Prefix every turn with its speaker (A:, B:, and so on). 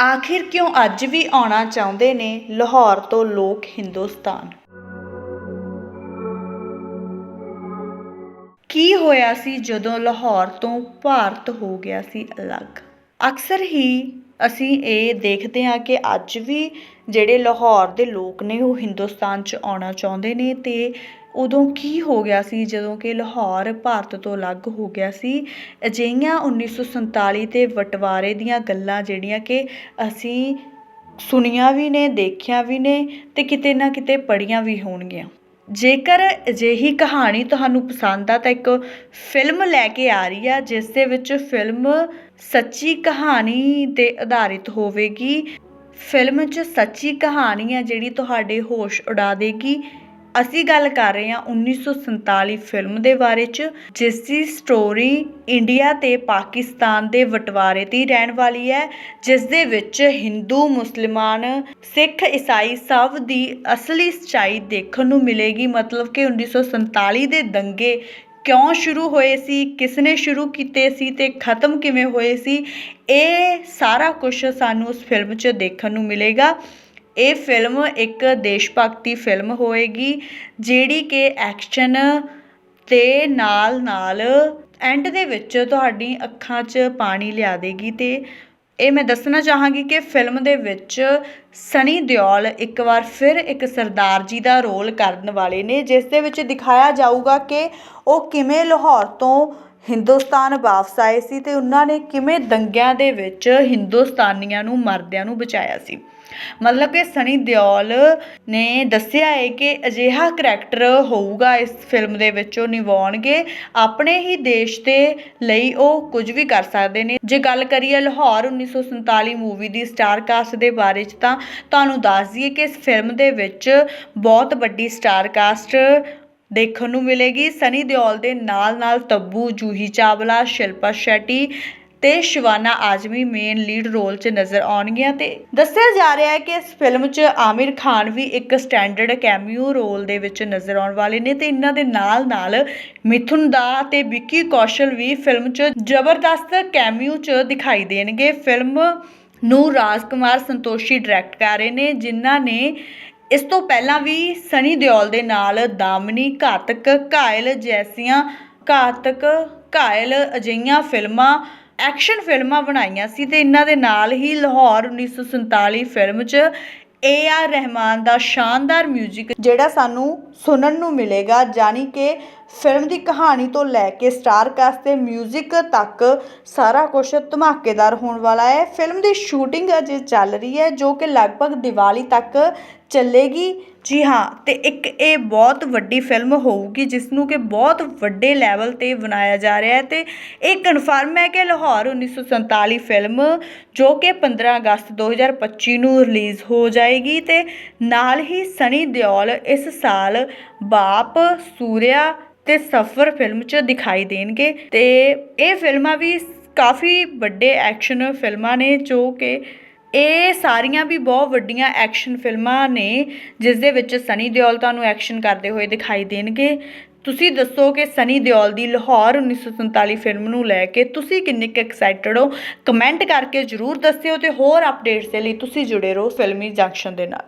A: ਆਖਿਰ ਕਿਉਂ ਅੱਜ ਵੀ ਆਉਣਾ ਚਾਹੁੰਦੇ ਨੇ ਲਾਹੌਰ ਤੋਂ ਲੋਕ ਹਿੰਦੁਸਤਾਨ? ਕੀ ਹੋਇਆ ਸੀ ਜਦੋਂ ਲਾਹੌਰ ਤੋਂ ਭਾਰਤ ਹੋ ਗਿਆ ਸੀ ਅਲੱਗ? ਅਕਸਰ ਹੀ ਅਸੀਂ ਇਹ ਦੇਖਦੇ ਹਾਂ ਕਿ ਅੱਜ ਵੀ ਜਿਹੜੇ ਲਾਹੌਰ ਦੇ ਲੋਕ ਨੇ ਉਹ ਹਿੰਦੁਸਤਾਨ 'ਚ ਆਉਣਾ ਚਾਹੁੰਦੇ ਨੇ ਤੇ ਉਦੋਂ ਕੀ ਹੋ ਗਿਆ ਸੀ ਜਦੋਂ ਕਿ ਲਾਹੌਰ ਭਾਰਤ ਤੋਂ ਅਲੱਗ ਹੋ ਗਿਆ ਸੀ? ਅਜਿਹੀਆਂ 1947 ਦੇ ਬਟਵਾਰੇ ਦੀਆਂ ਗੱਲਾਂ ਜਿਹੜੀਆਂ ਕਿ ਅਸੀਂ ਸੁਣੀਆਂ ਵੀ ਨੇ, ਦੇਖੀਆਂ ਵੀ ਨੇ ਅਤੇ ਕਿਤੇ ਨਾ ਕਿਤੇ ਪੜ੍ਹੀਆਂ ਵੀ ਹੋਣਗੀਆਂ। ਜੇਕਰ ਅਜਿਹੀ ਕਹਾਣੀ ਤੁਹਾਨੂੰ ਪਸੰਦ ਆ ਤਾਂ ਇੱਕ ਫਿਲਮ ਲੈ ਕੇ ਆ ਰਹੀ ਆ, ਜਿਸ ਦੇ ਵਿੱਚ ਫਿਲਮ ਸੱਚੀ ਕਹਾਣੀ ਤੇ ਆਧਾਰਿਤ ਹੋਵੇਗੀ। ਫਿਲਮ 'ਚ ਸੱਚੀ ਕਹਾਣੀ ਆ ਜਿਹੜੀ ਤੁਹਾਡੇ ਹੋਸ਼ ਉਡਾ ਦੇਗੀ। ਅਸੀਂ ਗੱਲ ਕਰ ਰਹੇ ਹਾਂ 1947 ਫਿਲਮ ਦੇ ਬਾਰੇ 'ਚ, ਜਿਸ ਦੀ ਸਟੋਰੀ ਇੰਡੀਆ ਤੇ ਪਾਕਿਸਤਾਨ ਦੇ ਬਟਵਾਰੇ ਦੀ ਰਹਿਣ ਵਾਲੀ ਹੈ, ਜਿਸ ਦੇ ਵਿੱਚ ਹਿੰਦੂ ਮੁਸਲਮਾਨ ਸਿੱਖ ਈਸਾਈ ਸਭ ਦੀ ਅਸਲੀ ਸੱਚਾਈ ਦੇਖਣ ਨੂੰ ਮਿਲੇਗੀ। ਮਤਲਬ ਕਿ 1947 ਦੇ ਦੰਗੇ ਕਿਉਂ ਸ਼ੁਰੂ ਹੋਏ ਸੀ ਕਿਸ ਨੇ ਸ਼ੁਰੂ ਕੀਤੇ ਸੀ ਤੇ ਖਤਮ ਕਿਵੇਂ ਹੋਏ ਸੀ, ਇਹ ਸਾਰਾ ਕੁਝ ਸਾਨੂੰ ਉਸ ਫਿਲਮ 'ਚ ਦੇਖਣ ਨੂੰ ਮਿਲੇਗਾ। ਇਹ ਫਿਲਮ ਇੱਕ ਦੇਸ਼ ਭਗਤੀ ਫਿਲਮ ਹੋਏਗੀ, ਜਿਹੜੀ ਕਿ ਐਕਸ਼ਨ ਤੇ ਨਾਲ ਨਾਲ ਐਂਡ ਦੇ ਵਿੱਚ ਤੁਹਾਡੀ ਅੱਖਾਂ 'ਚ ਪਾਣੀ ਲਿਆ ਦੇਗੀ ਅਤੇ ਇਹ ਮੈਂ ਦੱਸਣਾ ਚਾਹਾਂਗੀ ਕਿ ਫਿਲਮ ਦੇ ਵਿੱਚ ਸਨੀ ਦਿਓਲ ਇੱਕ ਵਾਰ ਫਿਰ ਇੱਕ ਸਰਦਾਰ ਜੀ ਦਾ ਰੋਲ ਕਰਨ ਵਾਲੇ ਨੇ, ਜਿਸ ਦੇ ਵਿੱਚ ਦਿਖਾਇਆ ਜਾਊਗਾ ਕਿ ਉਹ ਕਿਵੇਂ ਲਾਹੌਰ ਤੋਂ ਹਿੰਦੁਸਤਾਨ ਵਾਪਸ ਆਏ ਸੀ ਤੇ ਉਹਨਾਂ ਨੇ ਕਿਵੇਂ ਦੰਗਿਆਂ ਦੇ ਵਿੱਚ ਹਿੰਦੁਸਤਾਨੀਆਂ ਨੂੰ, ਮਰਦਿਆਂ ਨੂੰ ਬਚਾਇਆ ਸੀ? ਮਤਲਬ ਕਿ ਸਨੀ ਦਿਓਲ ਨੇ ਦੱਸਿਆ ਹੈ ਕਿ ਅਜਿਹਾ ਕਰੈਕਟਰ ਹੋਊਗਾ ਇਸ ਫਿਲਮ ਦੇ ਵਿੱਚ, ਉਹ ਨਿਭਾਉਣਗੇ ਆਪਣੇ ਹੀ ਦੇਸ਼ ਦੇ ਲਈ ਉਹ ਕੁਝ ਵੀ ਕਰ ਸਕਦੇ ਨੇ। ਜੇ ਗੱਲ ਕਰੀਏ ਲਾਹੌਰ 1947 ਮੂਵੀ ਦੀ ਸਟਾਰ ਕਾਸਟ ਦੇ ਬਾਰੇ 'ਚ ਤਾਂ ਤੁਹਾਨੂੰ ਦੱਸ ਦਈਏ ਕਿ ਇਸ ਫਿਲਮ ਦੇ ਵਿੱਚ ਬਹੁਤ ਵੱਡੀ ਸਟਾਰ ਕਾਸਟ ਦੇਖਣ ਨੂੰ ਮਿਲੇਗੀ। ਸਨੀ ਦਿਓਲ ਦੇ ਨਾਲ ਨਾਲ ਤੱਬੂ, ਜੂਹੀ ਚਾਵਲਾ, ਸ਼ਿਲਪਾ ਸ਼ੈਟੀ ਤੇ Shabana Azmi main lead role 'ਚ ਨਜ਼ਰ ਆਉਣਗੀਆਂ ਤੇ ਦੱਸਿਆ ਜਾ ਰਿਹਾ ਹੈ ਕਿ ਇਸ ਫਿਲਮ 'ਚ ਆਮਿਰ ਖਾਨ ਵੀ ਇੱਕ ਸਟੈਂਡਰਡ ਕੈਮਿਓ ਰੋਲ ਦੇ ਵਿੱਚ ਨਜ਼ਰ ਆਉਣ ਵਾਲੇ ਨੇ ਤੇ ਇਹਨਾਂ ਦੇ ਨਾਲ ਨਾਲ ਮਿਥੁਨ ਦਾ ਤੇ ਵਿੱਕੀ ਕੌਸ਼ਲ ਵੀ ਫਿਲਮ 'ਚ ਜ਼ਬਰਦਸਤ ਕੈਮਿਓ 'ਚ ਦਿਖਾਈ ਦੇਣਗੇ। ਫਿਲਮ ਨੂੰ ਰਾਜ ਕੁਮਾਰ ਸੰਤੋਸ਼ੀ ਡਾਇਰੈਕਟ ਕਰ ਰਹੇ ਨੇ, ਜਿਨ੍ਹਾਂ ਨੇ ਇਸ ਤੋਂ ਪਹਿਲਾਂ ਵੀ ਸਨੀ ਦਿਓਲ ਦੇ ਨਾਲ ਦਾਮਨੀ, ਘਾਤਕ, ਘਾਇਲ ਜੈਸੀਆਂ, ਘਾਤਕ, ਘਾਇਲ ਅਜਿਹੀਆਂ ਫਿਲਮਾਂ, ਐਕਸ਼ਨ ਫਿਲਮਾਂ ਬਣਾਈਆਂ ਸੀ ਤੇ ਇਹਨਾਂ ਦੇ ਨਾਲ ਹੀ ਲਾਹੌਰ 1947 ਫਿਲਮ 'ਚ ਏ ਆਰ ਰਹਿਮਾਨ ਦਾ ਸ਼ਾਨਦਾਰ 뮤직 ਜਿਹੜਾ ਸਾਨੂੰ ਸੁਣਨ ਨੂੰ ਮਿਲੇਗਾ ਜਾਨੀ ਕਿ ਫਿਲਮ ਦੀ ਕਹਾਣੀ ਤੋਂ ਲੈ ਕੇ ਸਟਾਰ ਕਾਸਟ ਤੇ 뮤직 ਤੱਕ ਸਾਰਾ ਕੁਝ ਧਮਾਕੇਦਾਰ ਹੋਣ ਵਾਲਾ ਹੈ। ਫਿਲਮ ਦੀ ਸ਼ੂਟਿੰਗ ਅਜੇ ਚੱਲ ਰਹੀ ਹੈ, ਜੋ ਕਿ ਲਗਭਗ ਦੀਵਾਲੀ ਤੱਕ ਚੱਲੇਗੀ। ਜੀ ਹਾਂ, ਤੇ ਇੱਕ ਇਹ ਬਹੁਤ ਵੱਡੀ ਫਿਲਮ ਹੋਊਗੀ ਜਿਸ ਨੂੰ ਕਿ ਬਹੁਤ ਵੱਡੇ ਲੈਵਲ ਤੇ ਬਣਾਇਆ ਜਾ ਰਿਹਾ ਹੈ ਤੇ ਇਹ ਕਨਫਰਮ ਹੈ ਕਿ ਲਾਹੌਰ 1947 ਫਿਲਮ, ਜੋ ਕਿ 15 ਅਗਸਤ 2025 ਨੂੰ ਰਿਲੀਜ਼ ਹੋ ਜਾਏਗੀ ਤੇ ਨਾਲ ਹੀ ਸਨੀ ਦਿਓਲ ਇਸ ਸਾਲ ਬਾਪ ਸੂਰਿਆ ਤੇ ਸਫਰ ਫਿਲਮ 'ਚ ਦਿਖਾਈ ਦੇਣਗੇ ਤੇ ਇਹ ਫਿਲਮਾਂ ਵੀ ਕਾਫੀ ਵੱਡੇ ਐਕਸ਼ਨ ਫਿਲਮਾਂ ਨੇ ਜੋ ਕਿ ਇਹ ਸਾਰੀਆਂ ਵੀ ਬਹੁਤ ਵੱਡੀਆਂ ਐਕਸ਼ਨ ਫਿਲਮਾਂ ਨੇ, ਜਿਸ ਦੇ ਵਿੱਚ ਸਨੀ ਦਿਓਲ ਤੁਹਾਨੂੰ ਐਕਸ਼ਨ ਕਰਦੇ ਹੋਏ ਦਿਖਾਈ ਦੇਣਗੇ। ਤੁਸੀਂ ਦੱਸੋ ਕਿ ਸਨੀ ਦਿਓਲ ਦੀ ਲਾਹੌਰ 1947 ਫਿਲਮ ਨੂੰ ਲੈ ਕੇ ਤੁਸੀਂ ਕਿੰਨੇ ਕੁ ਐਕਸਾਈਟਡ ਹੋ? ਕਮੈਂਟ ਕਰਕੇ ਜਰੂਰ ਦੱਸਿਓ ਤੇ ਹੋਰ ਅਪਡੇਟਸ ਦੇ ਲਈ ਤੁਸੀਂ ਜੁੜੇ ਰਹੋ ਫਿਲਮੀ ਜੰਕਸ਼ਨ ਦੇ ਨਾਲ।